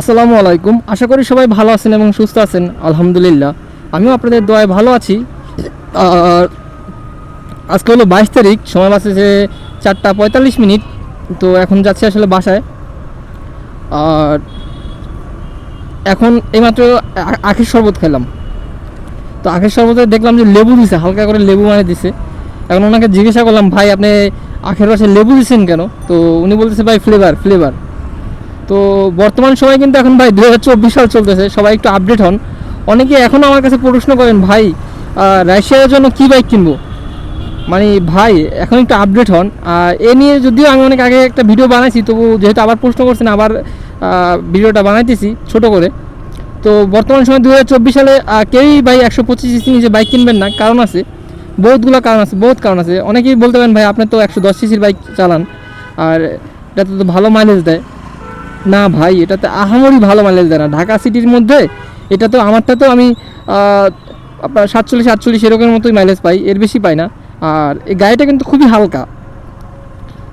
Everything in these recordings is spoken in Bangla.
আসসালামু আলাইকুম। আশা করি সবাই ভালো আছেন এবং সুস্থ আছেন। আলহামদুলিল্লাহ। আমিও আপনাদের দোয়ায় ভালো আছি। আর আজকে হলো বাইশ তারিখ, সময় বাসে যে চারটা পঁয়তাল্লিশ মিনিট। তো এখন যাচ্ছি আসলে বাসায়। আর এখন এইমাত্র আখের শরবত খেলাম। তো আখের শরবতে দেখলাম যে লেবু দিছে, হালকা করে লেবু মানে দিছে। এখন ওনাকে জিজ্ঞাসা করলাম, ভাই, আপনি আখের রসে লেবু দিচ্ছেন কেন? তো উনি বলতেছে, ভাই ফ্লেভার ফ্লেভার তো বর্তমান সময় কিন্তু এখন ভাই দু হাজার চব্বিশ সাল চলতেছে, সবাই একটু আপডেট হন। অনেকে এখনও আমার কাছে প্রশ্ন করেন, ভাই রাশিয়ার জন্য কী বাইক কিনবো? মানে ভাই, এখন একটু আপডেট হন। আর এ নিয়ে যদিও আমি অনেক আগে একটা ভিডিও বানাইছি তবু যেহেতু আবার প্রশ্ন করছেন, আবার ভিডিওটা বানাইতেছি ছোট করে। তো বর্তমান সময় দু হাজার চব্বিশ সালে কেউই ভাই একশো পঁচিশ সিসি নিচে বাইক কিনবেন না। কারণ আছে, বহুতগুলো কারণ আছে, বহুত কারণ আছে। অনেকেই বলতে পারেন, ভাই, আপনি তো একশো দশ সিসির বাইক চালান। আর এটাতে তো ভালো মাইলেজ দেয়। না ভাই এটাতে আহামরি ভালো মাইলেজ দেয় না ঢাকা সিটির মধ্যে এটা তো আমারটা তো আমি আপনার সাতচল্লিশ, আটচল্লিশ এরকমের মতোই মাইলেজ পাই, এর বেশি পাই না। আর এই গাড়িটা কিন্তু খুবই হালকা।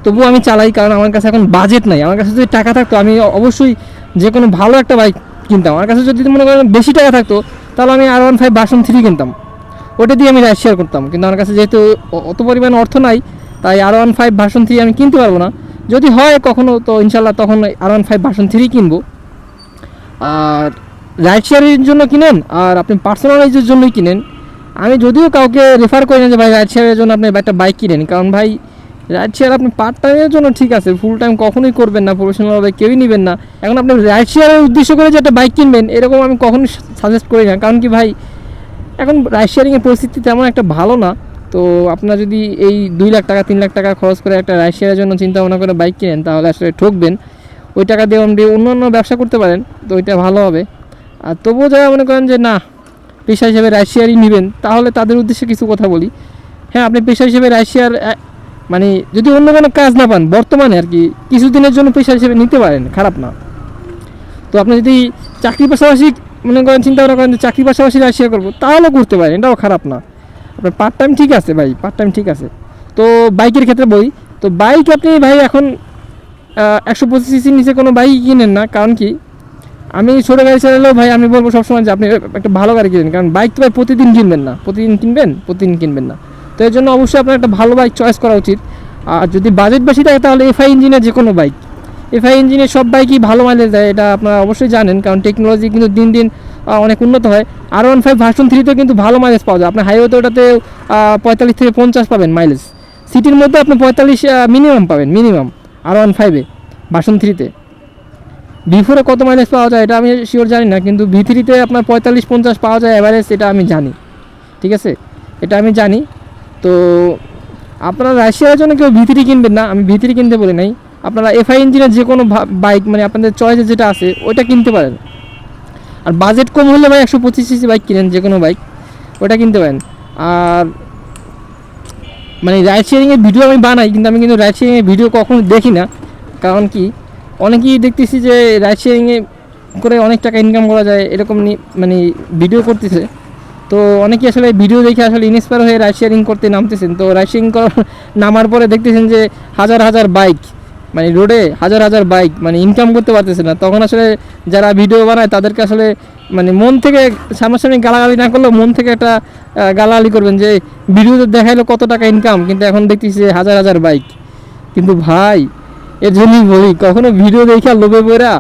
তবুও আমি চালাই, কারণ আমার কাছে এখন বাজেট নাই। আমার কাছে যদি টাকা থাকতো, আমি অবশ্যই যে কোনো ভালো একটা বাইক কিনতাম। আমার কাছে যদি মনে করেন বেশি টাকা থাকতো, তাহলে আমি R one five version three কিনতাম। ওটা দিয়ে আমি রাইড শেয়ার করতাম। কিন্তু আমার কাছে যেহেতু অত পরিমাণ অর্থ নাই, তাই R one five version three আমি কিনতে পারব না। যদি হয় কখনো, তো ইনশাল্লাহ তখন R one five version three কিনবো। আর রাইড শেয়ারের জন্য কিনেন, আর আপনি পার্সোনালাইজের জন্যই কিনেন। আমি যদিও কাউকে রেফার করি না যে, ভাই রাইড শেয়ারের জন্য আপনি একটা বাইক কিনেন। কারণ, ভাই রাইড শেয়ার আপনি পার্ট টাইমের জন্য ঠিক আছে ফুল টাইম কখনোই করবেন না প্রফেশনালভাবে কেউই নেবেন না। এখন আপনি রাইড শেয়ারের উদ্দেশ্য করে যে একটা বাইক কিনবেন, এরকম আমি কখনোই সাজেস্ট করি না। কারণ কি, ভাই, এখন রাইড শেয়ারিংয়ের পরিস্থিতি তেমন একটা ভালো না। তো আপনার যদি এই দুই লাখ টাকা, তিন লাখ টাকা খরচ করে একটা রাইড শেয়ারের জন্য চিন্তা ভাবনা করে বাইক কিনেন, তাহলে আসলে ঠকবেন। ওই টাকা দিয়ে আপনি অন্য অন্য ব্যবসা করতে পারেন, তো ওইটা ভালো হবে। আর তবুও যারা মনে করেন যে না, পেশা হিসেবে রাইড শেয়ারই নেবেন, তাহলে তাদের উদ্দেশ্যে কিছু কথা বলি। হ্যাঁ আপনি পেশা হিসেবে রাইড শেয়ার মানে যদি অন্য কোনো কাজ না পান, বর্তমানে আর কি, কিছুদিনের জন্য পেশা হিসেবে নিতে পারেন, খারাপ না। তো আপনি যদি চাকরির পাশাপাশি মনে করেন, চিন্তা ভাবনা করেন যে চাকরির পাশাপাশি রাইড শেয়ার করব তাহলেও করতে পারেন, এটাও খারাপ না। আপনার পার্ট টাইম ঠিক আছে ভাই পার্ট টাইম ঠিক আছে। তো বাইকের ক্ষেত্রে বলি, তো বাইক আপনি ভাই এখন একশো পঁচিশ সিসির নিচে কোনো বাইক কিনেন না। কারণ কি? আমি ছোটো গাড়ি চালালেও ভাই আমি বলব সবসময় যে আপনি একটা ভালো গাড়ি কিনেন। কারণ বাইক তো ভাই প্রতিদিন কিনবেন না। প্রতিদিন কিনবেন? প্রতিদিন কিনবেন না। তো এর জন্য অবশ্যই আপনার একটা ভালো বাইক চয়েস করা উচিত। আর যদি বাজেট বেশি থাকে তাহলে এফআই ইঞ্জিনের যে কোনো বাইক এফআই ইঞ্জিনের সব বাইকই ভালো মাইলেজ দেয়, এটা আপনারা অবশ্যই জানেন। কারণ টেকনোলজি কিন্তু দিন দিন অনেক উন্নত হয়। আর ওয়ান ফাইভ ভার্সন থ্রিতেও কিন্তু ভালো মাইলেজ পাওয়া যায়। আপনি হাইওয়েতে ওটাতে পঁয়তাল্লিশ থেকে পঞ্চাশ পাবেন মাইলেজ সিটির মধ্যে আপনি পঁয়তাল্লিশ মিনিমাম পাবেন মিনিমাম আর ওয়ান ফাইভে ভার্সন থ্রিতে ভি ফোরে কত মাইলেজ পাওয়া যায় এটা আমি শিওর জানি না, কিন্তু ভি থ্রিতে আপনার পঁয়তাল্লিশ, পঞ্চাশ পাওয়া যায় অ্যাভারেজ এটা আমি জানি। ঠিক আছে? এটা আমি জানি। তো আপনারা রাশিয়ার জন্য কেউ ভি থ্রি কিনবেন না, আমি ভি থ্রি কিনতে বলি নাই। আপনারা এফআই ইঞ্জিনের যে কোনো বাইক মানে আপনাদের চয়েসে যেটা আছে, ওইটা কিনতে পারেন। আর বাজেট কম হলে ভাই একশো পঁচিশ সিসি বাইক কিনেন, যে কোনো বাইক, ওটা কিনতে পারেন। আর মানে রাইড শেয়ারিংয়ের ভিডিও আমি বানাই, কিন্তু আমি কিন্তু রাইড শেয়ারিংয়ের ভিডিও কখনো দেখি না। কারণ কি? অনেকেই দেখতেছি যে রাইড শেয়ারিংয়ে করে অনেক টাকা ইনকাম করা যায়, এরকম মানে ভিডিও করতেছে। তো অনেকেই আসলে ভিডিও দেখে আসলে ইন্সপায়ার হয়ে রাইড শেয়ারিং করতে নামতেছেন। তো রাইড শেয়ারিং করার নামার পরে দেখতেছেন যে হাজার হাজার বাইক মানে রোডে হাজার হাজার বাইক মানে ইনকাম করতে পারতেছে না। তখন আসলে যারা ভিডিও বানায়, তাদেরকে আসলে মানে মন থেকে সামনাসামনি গালাগালি না করলেও মন থেকে একটা গালাগালি করবেন যে ভিডিওতে দেখাইলো কত টাকা ইনকাম কিন্তু এখন দেখতেছি যে হাজার হাজার বাইক কিন্তু ভাই, এর জন্যই বলি, কখনো ভিডিও দেখে লোভে পড়া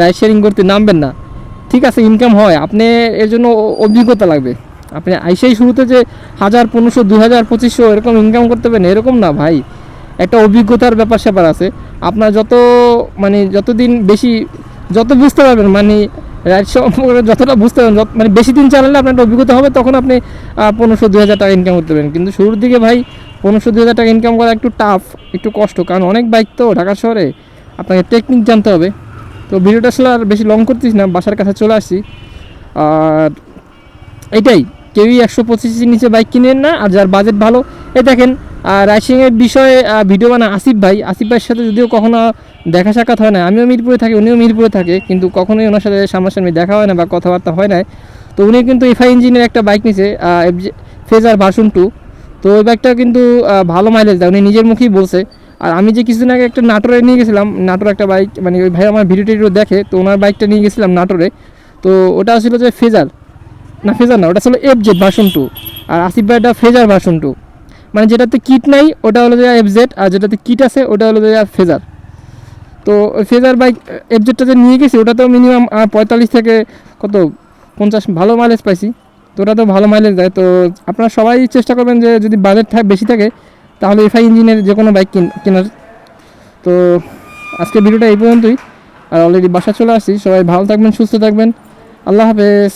রাইড শেয়ারিং করতে নামবেন না। ঠিক আছে ইনকাম হয়। আপনি এর জন্য অভিজ্ঞতা লাগবে। আপনি আইসাই শুরুতে যে হাজার পনেরোশো দু হাজার পঁচিশশো এরকম ইনকাম করতে পারেন এরকম না ভাই। একটা অভিজ্ঞতার ব্যাপার স্যাপার আছে। আপনার যত মানে যতদিন বেশি, যত বুঝতে পারবেন মানে রাইড সম্পর্কে যতটা বুঝতে পারবেন মানে বেশি দিন চালালে আপনার অভিজ্ঞতা হবে, তখন আপনি পনেরোশো দু হাজার টাকা ইনকাম করতে পারেন কিন্তু শুরুর দিকে ভাই, পনেরোশো দু হাজার টাকা ইনকাম করা একটু টাফ একটু কষ্ট। কারণ অনেক বাইক তো ঢাকা শহরে, আপনাকে টেকনিক জানতে হবে। তো ভিডিওটা আসলে আর বেশি লং করতেছি না, বাসার কাছে চলে আসছি। আর এটাই, কেউই একশো পঁচিশের নিচে বাইক কিনেন না, আর যার বাজেট ভালো এ দেখেন রাইসিংয়ের বিষয়ে ভিডিও বানা আসিফ ভাই। আসিফ ভাইয়ের সাথে যদিও কখনো দেখা সাক্ষাৎ হয় না আমিও মিরপুরে থাকি, উনিও মিরপুরে থাকে, কিন্তু কখনোই ওনার সাথে সামনাসামনি দেখা হয় না বা কথাবার্তা হয় না তো উনি কিন্তু এফআই ইঞ্জিনের একটা বাইক নিছে ফেজার ভার্সন টু তো ওই বাইকটা কিন্তু ভালো মাইলেজ দেয়, উনি নিজের মুখেই বলছে। আর আমি যে কিছুদিন আগে একটা নাটোরে নিয়ে গেছিলাম, নাটোর একটা বাইক মানে ওই ভাই আমার ভিডিও টিডিও দেখে, তো ওনার বাইকটা নিয়ে গেছিলাম নাটোরে। তো ওটা ছিল যে ফেজার না ফেজার না, ওটা ছিল এফ জেড ভার্সন টু আর আসিফ ভাইটা ফেজার ভার্সন টু মানে যেটাতে কিট নাই, ওটা হলো যে এফ জেড আর যেটাতে কিট আছে, ওটা হলো যে ফেজার তো ফেজার বাইক এফ জেডটা যে নিয়ে গেছি ওটা তো মিনিমাম পঁয়তাল্লিশ থেকে কত, পঞ্চাশ ভালো মাইলেজ পাইছি। তো ওটা তো ভালো মাইলেজ দেয়। তো আপনারা সবাই চেষ্টা করবেন যে যদি বাজেট বেশি থাকে, তাহলে এফআই ইঞ্জিনের যে কোনো বাইক কেনার। তো আজকে ভিডিওটা এই পর্যন্তই। আর অলরেডি বাসা চলে আসছি। সবাই ভালো থাকবেন, সুস্থ থাকবেন। আল্লাহ হাফেজ।